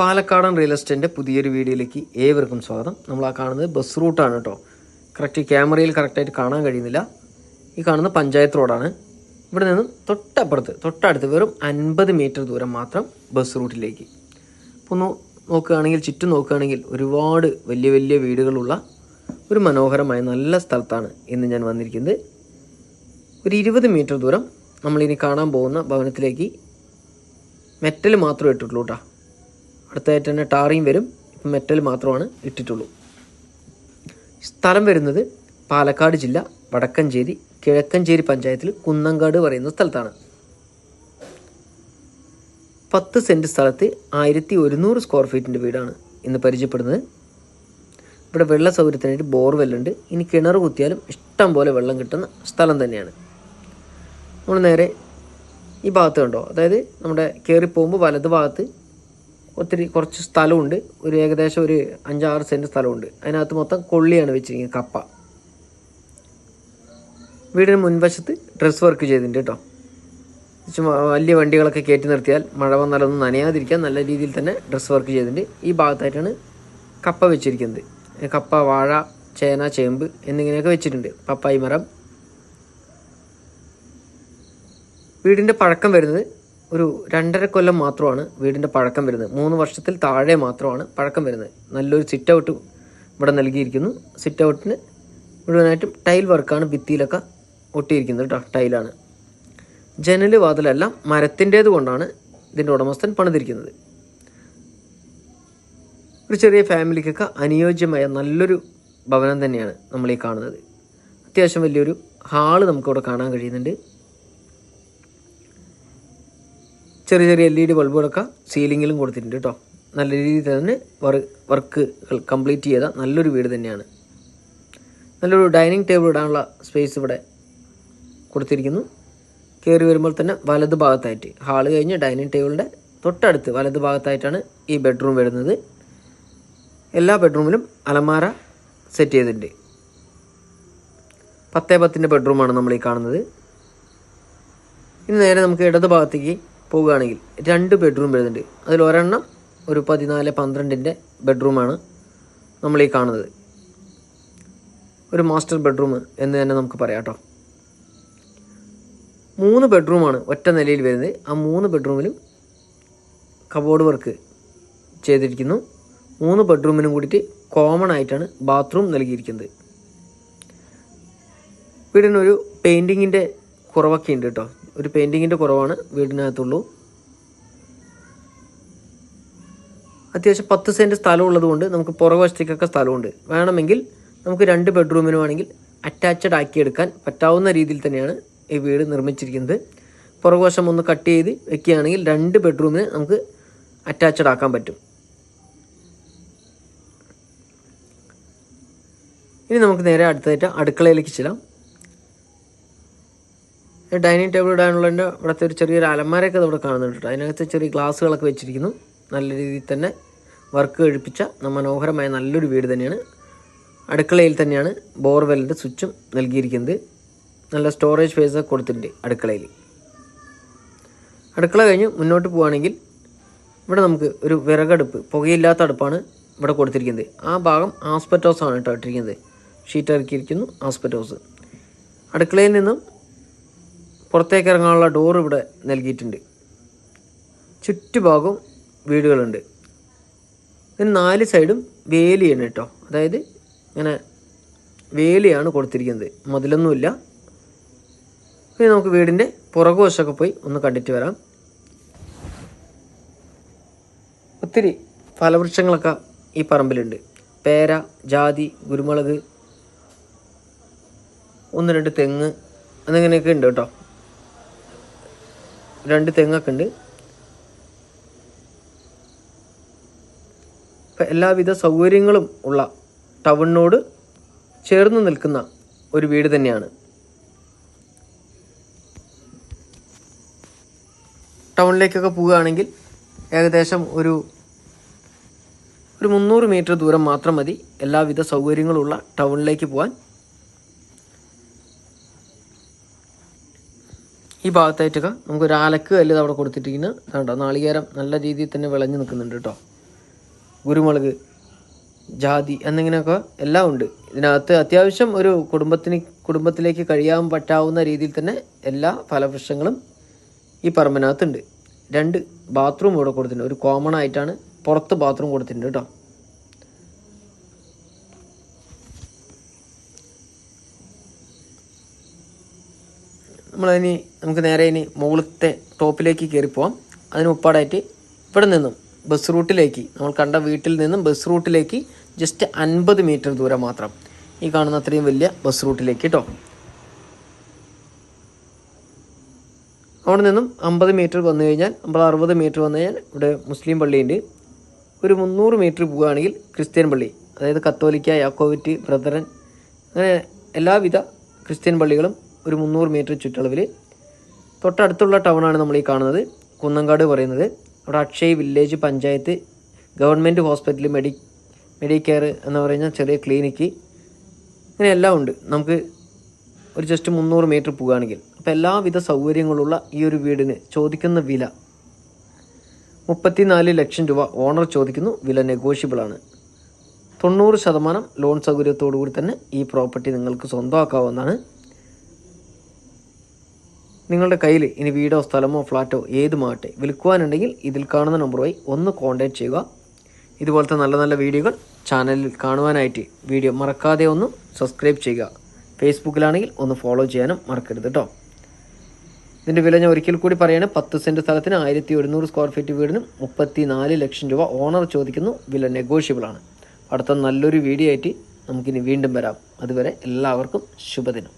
പാലക്കാടൻ റിയൽ എസ്റ്റേറ്റിന്റെ പുതിയൊരു വീഡിയോയിലേക്ക് ഏവർക്കും സ്വാഗതം. നമ്മൾ ആ കാണുന്നത് ബസ് റൂട്ടാണ് കേട്ടോ. കറക്റ്റ് ക്യാമറയിൽ കറക്റ്റായിട്ട് കാണാൻ കഴിയുന്നില്ല. ഈ കാണുന്ന പഞ്ചായത്ത് റോഡാണ് ഇവിടെ നിന്നും തൊട്ടപ്പുറത്ത് തൊട്ടടുത്ത് വെറും അൻപത് മീറ്റർ ദൂരം മാത്രം ബസ് റൂട്ടിലേക്ക് അപ്പോൾ ഒന്ന് നോക്കുകയാണെങ്കിൽ ചുറ്റും നോക്കുകയാണെങ്കിൽ ഒരുപാട് വലിയ വലിയ വീടുകളുള്ള ഒരു മനോഹരമായ നല്ല സ്ഥലത്താണ് ഇന്ന് ഞാൻ വന്നിരിക്കുന്നത്. ഒരു ഇരുപത് മീറ്റർ ദൂരം നമ്മളിനി കാണാൻ പോകുന്ന ഭവനത്തിലേക്ക് മെറ്റൽ മാത്രമേ ഇട്ടിട്ടുള്ളൂ കേട്ടോ. അടുത്തായിട്ട് തന്നെ ടാറിയും വരും. ഇപ്പം മെറ്റൽ മാത്രമാണ് ഇട്ടിട്ടുള്ളൂ. സ്ഥലം വരുന്നത് പാലക്കാട് ജില്ല വടക്കഞ്ചേരി കിഴക്കഞ്ചേരി പഞ്ചായത്തിൽ കുന്നങ്കാട് പറയുന്ന സ്ഥലത്താണ്. പത്ത് സെന്റ് സ്ഥലത്ത് ആയിരത്തി ഒരുന്നൂറ് സ്ക്വയർ ഫീറ്റിന്റെ വീടാണ് ഇന്ന് പരിചയപ്പെടുന്നത്. ഇവിടെ വെള്ള സൗകര്യത്തിനായിട്ട് ബോർവെല്ലുണ്ട്. ഇനി കിണർ കുത്തിയാലും ഇഷ്ടം പോലെ വെള്ളം കിട്ടുന്ന സ്ഥലം തന്നെയാണ്. നമ്മൾ നേരെ ഈ ഭാഗത്ത് കണ്ടോ? അതായത് നമ്മുടെ കയറി പോകുമ്പോൾ വലത് ഭാഗത്ത് ഒത്തിരി കുറച്ച് സ്ഥലമുണ്ട്. ഒരു ഏകദേശം ഒരു അഞ്ചാറ് സെന്റ് സ്ഥലമുണ്ട്. അതിനകത്ത് മൊത്തം കൊള്ളിയാണ് വെച്ചിരിക്കുന്നത് കപ്പ. വീടിന് മുൻവശത്ത് ഡ്രസ് വർക്ക് ചെയ്തിട്ടുണ്ട് കേട്ടോ. വലിയ വണ്ടികളൊക്കെ കയറ്റി നിർത്തിയാൽ മഴ വന്നാലൊന്നും നനയാതിരിക്കാൻ നല്ല രീതിയിൽ തന്നെ ഡ്രസ് വർക്ക് ചെയ്തിട്ടുണ്ട്. ഈ ഭാഗത്തായിട്ടാണ് കപ്പ വെച്ചിരിക്കുന്നത്. കപ്പ വാഴ ചേന ചേമ്പ് എന്നിങ്ങനെയൊക്കെ വെച്ചിട്ടുണ്ട്. പപ്പായി മരം. വീടിന്റെ പഴക്കം വരുന്നത് ഒരു രണ്ടര കൊല്ലം മാത്രമാണ് വീടിന്റെ പഴക്കം വരുന്നത്. മൂന്ന് വർഷത്തിൽ താഴെ മാത്രമാണ് പഴക്കം വരുന്നത്. നല്ലൊരു സിറ്റ് ഔട്ട് ഇവിടെ നൽകിയിരിക്കുന്നു. സിറ്റ് ഔട്ടിന് മുഴുവനായിട്ടും ടൈൽ വർക്കാണ് ഭിത്തിയിലൊക്കെ ഒട്ടിയിരിക്കുന്നത് കേട്ടോ ടൈലാണ് ജനൽ വാതിലെല്ലാം മരത്തിന്റേത് കൊണ്ടാണ് ഇതിന്റെ ഉടമസ്ഥൻ പണിതിരിക്കുന്നത്. ഒരു ചെറിയ ഫാമിലിക്കൊക്കെ അനുയോജ്യമായ നല്ലൊരു ഭവനം തന്നെയാണ് നമ്മൾ ഈ കാണുന്നത്. അത്യാവശ്യം വലിയൊരു ഹാൾ നമുക്കിവിടെ കാണാൻ കഴിയുന്നുണ്ട്. ചെറിയ ചെറിയ എൽ ഇ ഡി ബൾബുകളൊക്കെ സീലിങ്ങിലും കൊടുത്തിട്ടുണ്ട് കേട്ടോ. നല്ല രീതിയിൽ തന്നെ വർക്ക് വർക്കുകൾ കംപ്ലീറ്റ് ചെയ്ത നല്ലൊരു വീട് തന്നെയാണ്. നല്ലൊരു ഡൈനിങ് ടേബിൾ ഇടാനുള്ള സ്പേസ് ഇവിടെ കൊടുത്തിരിക്കുന്നു. കയറി വരുമ്പോൾ തന്നെ വലത് ഭാഗത്തായിട്ട് ഹാൾ കഴിഞ്ഞ് ഡൈനിങ് ടേബിളിന്റെ തൊട്ടടുത്ത് വലത് ഭാഗത്തായിട്ടാണ് ഈ ബെഡ്റൂം വരുന്നത്. എല്ലാ ബെഡ്റൂമിലും അലമാര സെറ്റ് ചെയ്തിട്ടുണ്ട്. പത്തേ പത്തിന്റെ ബെഡ്റൂമാണ് നമ്മൾ ഈ കാണുന്നത്. ഇനി നേരെ നമുക്ക് ഇടത് ഭാഗത്തേക്ക് പോവുകയാണെങ്കിൽ രണ്ട് ബെഡ്റൂം വരുന്നുണ്ട്. അതിൽ ഒരെണ്ണം ഒരു പതിനാല് പന്ത്രണ്ടിന്റെ ബെഡ്റൂമാണ് നമ്മൾ ഈ കാണുന്നത്. ഒരു മാസ്റ്റർ ബെഡ്റൂം എന്ന് തന്നെ നമുക്ക് പറയാം കേട്ടോ മൂന്ന് ബെഡ്റൂമാണ് ഒറ്റ നിലയിൽ വരുന്നത്. ആ മൂന്ന് ബെഡ്റൂമിലും കബോർഡ് വർക്ക് ചെയ്തിരിക്കുന്നു. മൂന്ന് ബെഡ്റൂമിനും കൂടിയിട്ട് കോമൺ ആയിട്ടാണ് ബാത്റൂം നൽകിയിരിക്കുന്നത്. വീടിനൊരു പെയിന്റിങ്ങിന്റെ കുറവൊക്കെ ഉണ്ട് കേട്ടോ ഒരു പെയിന്റിങ്ങിന്റെ കുറവാണ് വീടിനകത്തുള്ളൂ. അത്യാവശ്യം പത്ത് സെന്റ് സ്ഥലം ഉള്ളതുകൊണ്ട് നമുക്ക് പുറകുവശത്തേക്കൊക്കെ സ്ഥലമുണ്ട്. വേണമെങ്കിൽ നമുക്ക് രണ്ട് ബെഡ്റൂമിന് വേണമെങ്കിൽ അറ്റാച്ചഡ് ആക്കിയെടുക്കാൻ പറ്റാവുന്ന രീതിയിൽ തന്നെയാണ് ഈ വീട് നിർമ്മിച്ചിരിക്കുന്നത്. പുറകുവശം ഒന്ന് കട്ട് ചെയ്ത് വെക്കുകയാണെങ്കിൽ രണ്ട് ബെഡ്റൂമിന് നമുക്ക് അറ്റാച്ചഡ് ആക്കാൻ പറ്റും. ഇനി നമുക്ക് നേരെ അടുത്തായിട്ട് അടുക്കളയിലേക്ക് ചെല്ലാം. ഡൈനിങ് ടേബിൾ ഇടാനുള്ളതിന്റെ ഇവിടുത്തെ ഒരു ചെറിയൊരു അലമാരയൊക്കെ ഇവിടെ കാണുന്നുണ്ട് അതിനകത്ത് ചെറിയ ഗ്ലാസ്സുകളൊക്കെ വെച്ചിരിക്കുന്നു. നല്ല രീതിയിൽ തന്നെ വർക്ക് കഴിപ്പിച്ച മനോഹരമായ നല്ലൊരു വീട് തന്നെയാണ്. അടുക്കളയിൽ തന്നെയാണ് ബോർവെല്ലിന്റെ സ്വിച്ചും നൽകിയിരിക്കുന്നത്. നല്ല സ്റ്റോറേജ് സ്പേസ് കൊടുത്തിട്ടുണ്ട് അടുക്കളയിൽ. അടുക്കള കഴിഞ്ഞ് മുന്നോട്ട് പോവുകയാണെങ്കിൽ ഇവിടെ നമുക്ക് ഒരു വിറകടുപ്പ് പുകയില്ലാത്ത അടുപ്പാണ് ഇവിടെ കൊടുത്തിരിക്കുന്നത്. ആ ഭാഗം ആസ്പെറ്റോസാണ് കേട്ടോ ഇട്ടിരിക്കുന്നത്. ഷീറ്റ് ഇറക്കിയിരിക്കുന്നു ആസ്പെറ്റോസ് അടുക്കളയിൽ നിന്നും പുറത്തേക്ക് ഇറങ്ങാനുള്ള ഡോർ ഇവിടെ നൽകിയിട്ടുണ്ട്. ചുറ്റുഭാഗവും വീടുകളുണ്ട്. ഇതിന് നാല് സൈഡും വേലിയാണ് കേട്ടോ. അതായത് ഇങ്ങനെ വേലിയാണ് കൊടുത്തിരിക്കുന്നത്. മതിലൊന്നുമില്ല. ഇനി നമുക്ക് വീടിന്റെ പുറകുവശമൊക്കെ പോയി ഒന്ന് കണ്ടിട്ട് വരാം. ഒത്തിരി ഫലവൃക്ഷങ്ങളൊക്കെ ഈ പറമ്പിലുണ്ട്. പേര ജാതി കുരുമുളക് ഒന്ന് രണ്ട് തെങ്ങ് എന്നിങ്ങനെയൊക്കെ ഉണ്ട് കേട്ടോ. രണ്ട് തെങ്ങൊക്കെ ഉണ്ട്. എല്ലാവിധ സൗകര്യങ്ങളും ഉള്ള ടൗണിനോട് ചേർന്ന് നിൽക്കുന്ന ഒരു വീട് തന്നെയാണ്. ടൗണിലേക്കൊക്കെ പോവുകയാണെങ്കിൽ ഏകദേശം ഒരു ഒരു മുന്നൂറ് മീറ്റർ ദൂരം മാത്രം മതി. എല്ലാവിധ സൗകര്യങ്ങളുള്ള ടൗണിലേക്ക് പോകാൻ ഈ ഭാഗത്തായിട്ടൊക്കെ നമുക്ക് ഒരു ആലക്ക് കല്ല് അവിടെ കൊടുത്തിട്ടിരിക്കുന്നു. കണ്ടോ നാളികേരം നല്ല രീതിയിൽ തന്നെ വിളഞ്ഞു നിൽക്കുന്നുണ്ട് കേട്ടോ. കുരുമുളക് ജാതി എന്നിങ്ങനെയൊക്കെ എല്ലാം ഉണ്ട്. ഇതിനകത്ത് അത്യാവശ്യം ഒരു കുടുംബത്തിന് കുടുംബത്തിലേക്ക് കഴിയാൻ പറ്റാവുന്ന രീതിയിൽ തന്നെ എല്ലാ ഫലവൃക്ഷങ്ങളും ഈ പറമ്പിനകത്തുണ്ട്. രണ്ട് ബാത്റൂം ഇവിടെ കൊടുത്തിട്ടുണ്ട്. ഒരു കോമൺ ആയിട്ടാണ് പുറത്ത് ബാത്റൂം കൊടുത്തിട്ടുണ്ട് കേട്ടോ. നമ്മളിനി നമുക്ക് നേരെ ഇനി മുകളിലത്തെ ടോപ്പിലേക്ക് കയറിപ്പോവാം. പോവാം അതിന് ഉപ്പാടായിട്ട് ഇവിടെ നിന്നും ബസ് റൂട്ടിലേക്ക് നമ്മൾ കണ്ട വീട്ടിൽ നിന്നും ബസ് റൂട്ടിലേക്ക് ജസ്റ്റ് അൻപത് മീറ്റർ ദൂരം മാത്രം. ഈ കാണുന്ന അത്രയും വലിയ ബസ് റൂട്ടിലേക്ക് കേട്ടോ അവിടെ നിന്നും അമ്പത് മീറ്റർ വന്നു കഴിഞ്ഞാൽ നമ്മൾ അറുപത് മീറ്റർ വന്നു കഴിഞ്ഞാൽ ഇവിടെ മുസ്ലിം പള്ളിയുണ്ട്. ഒരു മുന്നൂറ് മീറ്റർ പോവുകയാണെങ്കിൽ ക്രിസ്ത്യൻ പള്ളി അതായത് കത്തോലിക്ക യാക്കോവിറ്റ് ബ്രദറൻ അങ്ങനെ എല്ലാവിധ ക്രിസ്ത്യൻ പള്ളികളും ഒരു മുന്നൂറ് മീറ്റർ ചുറ്റളവിൽ തൊട്ടടുത്തുള്ള ടൗണാണ് നമ്മൾ ഈ കാണുന്നത്. കുന്നങ്കാട് പറയുന്നത്. അവിടെ Akshay village panchayat government hospital medi Medicare എന്ന് പറയുന്ന ചെറിയ ക്ലിനിക്ക്. ഇങ്ങനെ എല്ലാം ഉണ്ട്. നമുക്ക് ഒരു ജസ്റ്റ് മുന്നൂറ് മീറ്റർ പോവുകയാണെങ്കിൽ. അപ്പോൾ എല്ലാവിധ സൗകര്യങ്ങളുള്ള ഈ ഒരു വീടിന് ചോദിക്കുന്ന വില മുപ്പത്തിനാല് ലക്ഷം രൂപ. ഓണർ ചോദിക്കുന്നു. വില നെഗോഷ്യബിൾ ആണ്. തൊണ്ണൂറ് ശതമാനം ലോൺ സൗകര്യത്തോടു കൂടി തന്നെ ഈ പ്രോപ്പർട്ടി നിങ്ങൾക്ക് സ്വന്തമാക്കാവുന്നതാണ്. നിങ്ങളുടെ കയ്യിൽ ഇനി വീടോ സ്ഥലമോ ഫ്ലാറ്റോ ഏതുമാകട്ടെ വിൽക്കുവാനുണ്ടെങ്കിൽ ഇതിൽ കാണുന്ന നമ്പറുമായി ഒന്ന് കോൺടാക്റ്റ് ചെയ്യുക. ഇതുപോലത്തെ നല്ല നല്ല വീഡിയോകൾ ചാനലിൽ കാണുവാനായിട്ട് വീഡിയോ മറക്കാതെ ഒന്ന് സബ്സ്ക്രൈബ് ചെയ്യുക. ഫേസ്ബുക്കിലാണെങ്കിൽ ഒന്ന് ഫോളോ ചെയ്യാനും മറക്കരുത് കേട്ടോ ഇതിന്റെ വില ഞാൻ ഒരിക്കൽ കൂടി പറയാണ്. പത്ത് സെന്റ് സ്ഥലത്തിന് ആയിരത്തി ഒരുന്നൂറ് സ്ക്വയർ ഫീറ്റ് വീടിനും മുപ്പത്തി നാല് ലക്ഷം രൂപ ഓണർ ചോദിക്കുന്നു. വില നെഗോഷ്യബിൾ ആണ്. അടുത്ത നല്ലൊരു വീഡിയോ ആയിട്ട് നമുക്കിനി വീണ്ടും വരാം. അതുവരെ എല്ലാവർക്കും ശുഭദിനം.